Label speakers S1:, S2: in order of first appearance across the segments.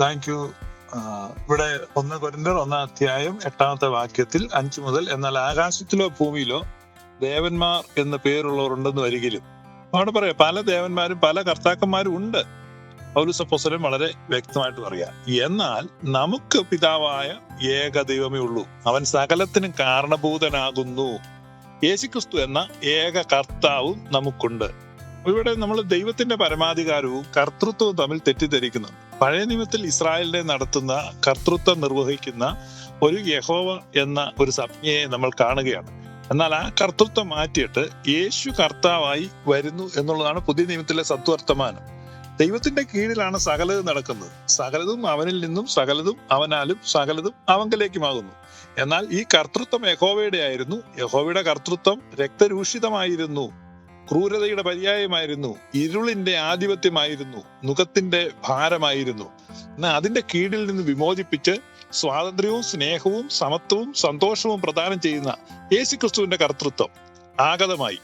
S1: Thank you ഇവിടെ ഒന്ന് കൊരിന്തർ ഒന്നാം അധ്യായം എട്ടാമത്തെ വാക്യത്തിൽ അഞ്ചു മുതൽ എന്നാൽ ആകാശത്തിലോ ഭൂമിയിലോ ദേവന്മാർ എന്ന പേരുള്ളവർ ഉണ്ടെന്ന് വരികിലും. അവിടെ പറയാം പല ദേവന്മാരും പല കർത്താക്കന്മാരും ഉണ്ട്. പൗലുസപ്പോസലും വളരെ വ്യക്തമായിട്ട് പറയാം എന്നാൽ നമുക്ക് പിതാവായ ഏക ദൈവമേ ഉള്ളൂ. അവൻ സകലത്തിനും കാരണഭൂതനാകുന്നു. യേശുക്രിസ്തു എന്ന ഏക കർത്താവും നമുക്കുണ്ട്. ഇവിടെ നമ്മൾ ദൈവത്തിന്റെ പരമാധികാരവും കർത്തൃത്വവും തമ്മിൽ തെറ്റിദ്ധരിക്കുന്നു. പഴയ നിയമത്തിൽ ഇസ്രായേലിനെ നടത്തുന്ന കർത്തൃത്വം നിർവഹിക്കുന്ന ഒരു യഹോവ എന്ന ഒരു സംജ്ഞയെ നമ്മൾ കാണുകയാണ്. എന്നാൽ ആ കർത്തൃത്വം മാറ്റിയിട്ട് യേശു കർത്താവായി വരുന്നു എന്നുള്ളതാണ് പുതിയ നിയമത്തിലെ സത്വർത്തമാനം ദൈവത്തിന്റെ കീഴിലാണ് സകലത് നടക്കുന്നത്. സകലതും അവനിൽ നിന്നും സകലതും അവനാലും സകലതും അവങ്കലേക്കുമാകുന്നു. എന്നാൽ ഈ കർത്തൃത്വം യഹോവയുടെ ആയിരുന്നു യഹോവയുടെ കർത്തൃത്വം രക്തരൂഷിതമായിരുന്നു. ക്രൂരതയുടെ പര്യായമായിരുന്നു ഇരുളിന്റെ ആധിപത്യമായിരുന്നു മുഖത്തിന്റെ ഭാരമായിരുന്നു. എന്നാൽ അതിന്റെ കീഴിൽ നിന്ന് വിമോചിപ്പിച്ച് സ്വാതന്ത്ര്യവും സ്നേഹവും സമത്വവും സന്തോഷവും പ്രദാനം ചെയ്യുന്ന യേശുക്രിസ്തുവിന്റെ കർത്തൃത്വം ആഗതമായി.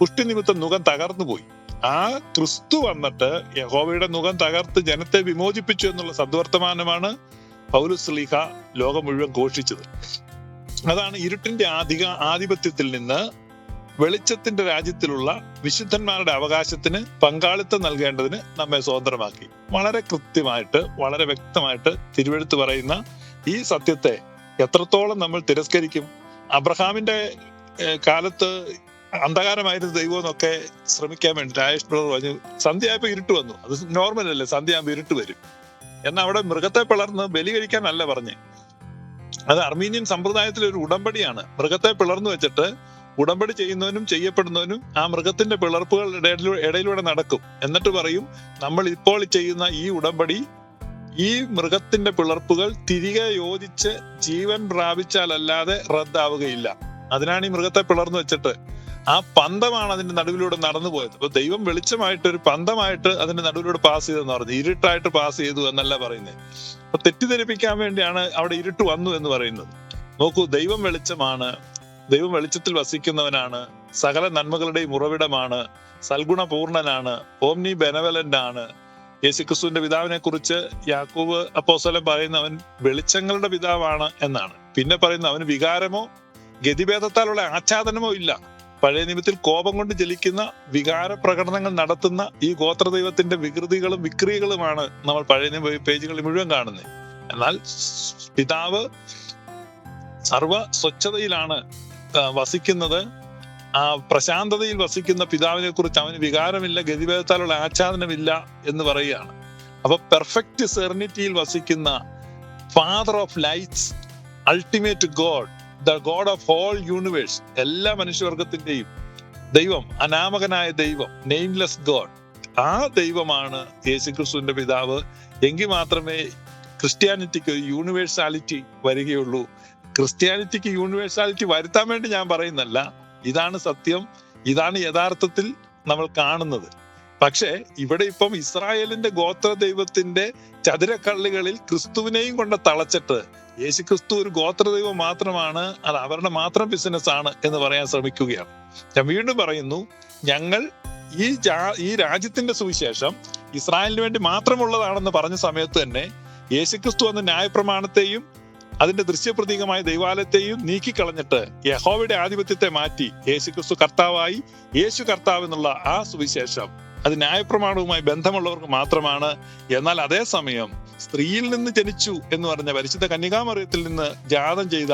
S1: പുഷ്ടി നിമിത്തം മുഖം തകർന്നുപോയി. ആ ക്രിസ്തു വന്നിട്ട് യഹോവയുടെ മുഖം തകർത്ത് ജനത്തെ വിമോചിപ്പിച്ചു എന്നുള്ള സദ്വർത്തമാനമാണ് പൗലുസ്ലിഹ ലോകം മുഴുവൻ ഘോഷിച്ചത്. അതാണ് ഇരുട്ടിന്റെ ആധിക ആധിപത്യത്തിൽ നിന്ന് വെളിച്ചത്തിന്റെ രാജ്യത്തിലുള്ള വിശുദ്ധന്മാരുടെ അവകാശത്തിന് പങ്കാളിത്തം നൽകേണ്ടതിന് നമ്മെ സ്വതന്ത്രമാക്കി. വളരെ കൃത്യമായിട്ട് വളരെ വ്യക്തമായിട്ട് തിരുവെഴുത്ത് പറയുന്ന ഈ സത്യത്തെ എത്രത്തോളം നമ്മൾ തിരസ്കരിക്കും. അബ്രഹാമിന്റെ കാലത്ത് അന്ധകാരമായിരുന്നു ദൈവം എന്നൊക്കെ ശ്രമിക്കാൻ വേണ്ടി രാജേഷ് ബ്രദർ പറഞ്ഞു സന്ധ്യയായപ്പോ ഇരുട്ട് വന്നു. അത് നോർമൽ അല്ലേ? സന്ധ്യയാകുമ്പോൾ ഇരുട്ട് വരും. എന്നാൽ അവിടെ മൃഗത്തെ പിളർന്ന് ബലി കഴിക്കാൻ അല്ല പറഞ്ഞേ. അത് അർമീനിയൻ സമ്പ്രദായത്തിലെ ഒരു ഉടമ്പടിയാണ്. മൃഗത്തെ പിളർന്നു വെച്ചിട്ട് ഉടമ്പടി ചെയ്യുന്നവനും ചെയ്യപ്പെടുന്നവനും ആ മൃഗത്തിന്റെ പിളർപ്പുകൾ ഇടയിലൂടെ നടക്കും. എന്നിട്ട് പറയും നമ്മൾ ഇപ്പോൾ ചെയ്യുന്ന ഈ ഉടമ്പടി ഈ മൃഗത്തിന്റെ പിളർപ്പുകൾ തിരികെ യോജിച്ച് ജീവൻ പ്രാപിച്ചാലല്ലാതെ റദ്ദാവുകയില്ല. അതിനാണ് ഈ മൃഗത്തെ പിളർന്നു വെച്ചിട്ട്. ആ പന്തമാണ് അതിന്റെ നടുവിലൂടെ നടന്നു പോയത്. അപ്പൊ ദൈവം വെളിച്ചമായിട്ട് ഒരു പന്തമായിട്ട് അതിന്റെ നടുവിലൂടെ പാസ് ചെയ്തെന്ന് പറഞ്ഞു. ഇരുട്ടായിട്ട് പാസ് ചെയ്തു എന്നല്ല പറയുന്നത്. അപ്പൊ തെറ്റിദ്ധരിപ്പിക്കാൻ വേണ്ടിയാണ് അവിടെ ഇരുട്ട് വന്നു എന്ന് പറയുന്നത്. നോക്കൂ ദൈവം വെളിച്ചമാണ് ദൈവം വെളിച്ചത്തിൽ വസിക്കുന്നവനാണ്. സകല നന്മകളുടെയും ഉറവിടമാണ്. സൽഗുണപൂർണനാണ്. ഓംനി ബെനവലന്റ് ആണ് യേശുക്രിസ്തുവിന്റെ പിതാവിനെ കുറിച്ച് യാക്കൂബ് അപ്പോസ്തലൻ പറയുന്ന അവൻ വെളിച്ചങ്ങളുടെ പിതാവാണ് എന്നാണ്. പിന്നെ പറയുന്ന അവന് വികാരമോ ഗതിഭേദത്താലുള്ള ആച്ഛാദനമോ ഇല്ല. പഴയ നിമിത്തിൽ കോപം കൊണ്ട് ജലിക്കുന്ന വികാര പ്രകടനങ്ങൾ നടത്തുന്ന ഈ ഗോത്രദൈവത്തിന്റെ വികൃതികളും വിക്രിയകളുമാണ് നമ്മൾ പഴയ പേജുകളിൽ മുഴുവൻ കാണുന്നത്. എന്നാൽ പിതാവ് സർവ സ്വച്ഛതയിലാണ് വസിക്കുന്നത്. ആ പ്രശാന്തതയിൽ വസിക്കുന്ന പിതാവിനെ കുറിച്ച് അവന് വികാരമില്ല ഗതിഭേദത്താലുള്ള ആച്ഛാദനമില്ല എന്ന് പറയുകയാണ്. അപ്പൊ പെർഫെക്റ്റ് സെർണിറ്റിയിൽ വസിക്കുന്ന father of lights ultimate God the God of whole universe എല്ലാ മനുഷ്യവർഗത്തിന്റെയും ദൈവം അനാമകനായ ദൈവം നെയിംലെസ് ഗോഡ് ആ ദൈവമാണ് യേശുക്രിസ്തുവിന്റെ പിതാവ്. എങ്കിൽ മാത്രമേ ക്രിസ്ത്യാനിറ്റിക്ക് യൂണിവേഴ്സാലിറ്റി വരികയുള്ളൂ. ക്രിസ്ത്യാനിറ്റിക്ക് യൂണിവേഴ്സാലിറ്റി വരുത്താൻ വേണ്ടി ഞാൻ പറയുന്നല്ല ഇതാണ് സത്യം. ഇതാണ് യഥാർത്ഥത്തിൽ നമ്മൾ കാണുന്നത്. പക്ഷേ ഇവിടെ ഇപ്പം ഇസ്രായേലിന്റെ ഗോത്ര ദൈവത്തിന്റെ ചതുരക്കള്ളികളിൽ ക്രിസ്തുവിനെയും കൊണ്ട് തളച്ചിട്ട് യേശു ക്രിസ്തു ഒരു ഗോത്ര ദൈവം മാത്രമാണ് അത് അവരുടെ മാത്രം ബിസിനസ് ആണ് എന്ന് പറയാൻ ശ്രമിക്കുകയാണ്. ഞാൻ വീണ്ടും പറയുന്നു ഞങ്ങൾ ഈ ഈ രാജ്യത്തിന്റെ സുവിശേഷം ഇസ്രായേലിന് വേണ്ടി മാത്രമുള്ളതാണെന്ന് പറഞ്ഞ സമയത്ത് തന്നെ യേശുക്രിസ്തു എന്ന ന്യായപ്രമാണത്തെയും അതിന്റെ ദൃശ്യപ്രതീകമായ ദൈവാലയത്തെയും നീക്കിക്കളഞ്ഞിട്ട് യഹോവയുടെ ആധിപത്യത്തെ മാറ്റി യേശു ക്രിസ്തു കർത്താവായി യേശു കർത്താവ് എന്നുള്ള ആ സുവിശേഷം അത് ന്യായപ്രമാണവുമായി ബന്ധമുള്ളവർക്ക് മാത്രമാണ്. എന്നാൽ അതേസമയം സ്ത്രീയിൽ നിന്ന് ജനിച്ചു എന്ന് പറഞ്ഞ പരിശുദ്ധ കന്യകാമറിയത്തിൽ നിന്ന് ജാതം ചെയ്ത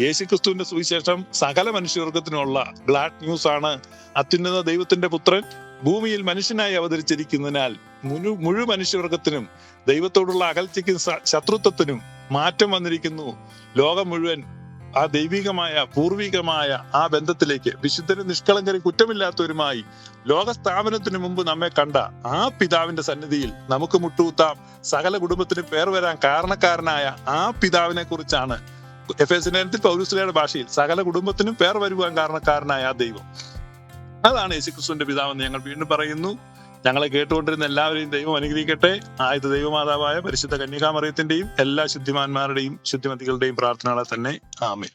S1: യേശുക്രിസ്തുവിന്റെ സുവിശേഷം സകല മനുഷ്യവർഗത്തിനുള്ള ഗ്ലാഡ് ന്യൂസ് ആണ്. അത്യുന്നത ദൈവത്തിന്റെ പുത്രൻ ഭൂമിയിൽ മനുഷ്യനായി അവതരിച്ചിരിക്കുന്നതിനാൽ മുഴു മുഴു മനുഷ്യവർഗത്തിനും ദൈവത്തോടുള്ള അകൽച്ചയ്ക്കും ശത്രുത്വത്തിനും മാറ്റം വന്നിരിക്കുന്നു. ലോകം മുഴുവൻ ആ ദൈവികമായ പൂർവികമായ ആ ബന്ധത്തിലേക്ക് വിശുദ്ധരും നിഷ്കളങ്കരും കുറ്റമില്ലാത്തവരുമായി ലോക സ്ഥാപനത്തിന് മുമ്പ് നമ്മെ കണ്ട ആ പിതാവിന്റെ സന്നിധിയിൽ നമുക്ക് മുട്ടുകുത്താം. സകല കുടുംബത്തിന് പേർ വരാൻ കാരണക്കാരനായ ആ പിതാവിനെ കുറിച്ചാണ് എഫ് എസ് ലേഖനത്തിൽ ഭാഷയിൽ സകല കുടുംബത്തിനും പേർ വരുവാൻ കാരണക്കാരനായ ആ ദൈവം. അതാണ് യേശുക്രിസ്തുവിന്റെ പിതാവെന്ന് ഞങ്ങൾ വീണ്ടും പറയുന്നു. ഞങ്ങളെ കേട്ടുകൊണ്ടിരുന്ന എല്ലാവരെയും ദൈവം അനുഗ്രഹിക്കട്ടെ. ആയത് ദൈവമാതാവായ പരിശുദ്ധ കന്യകാമറിയത്തിന്റെയും എല്ലാ ശുദ്ധിമാന്മാരുടെയും ശുദ്ധിമതികളുടെയും പ്രാർത്ഥനകളെ തന്നെ. ആമേ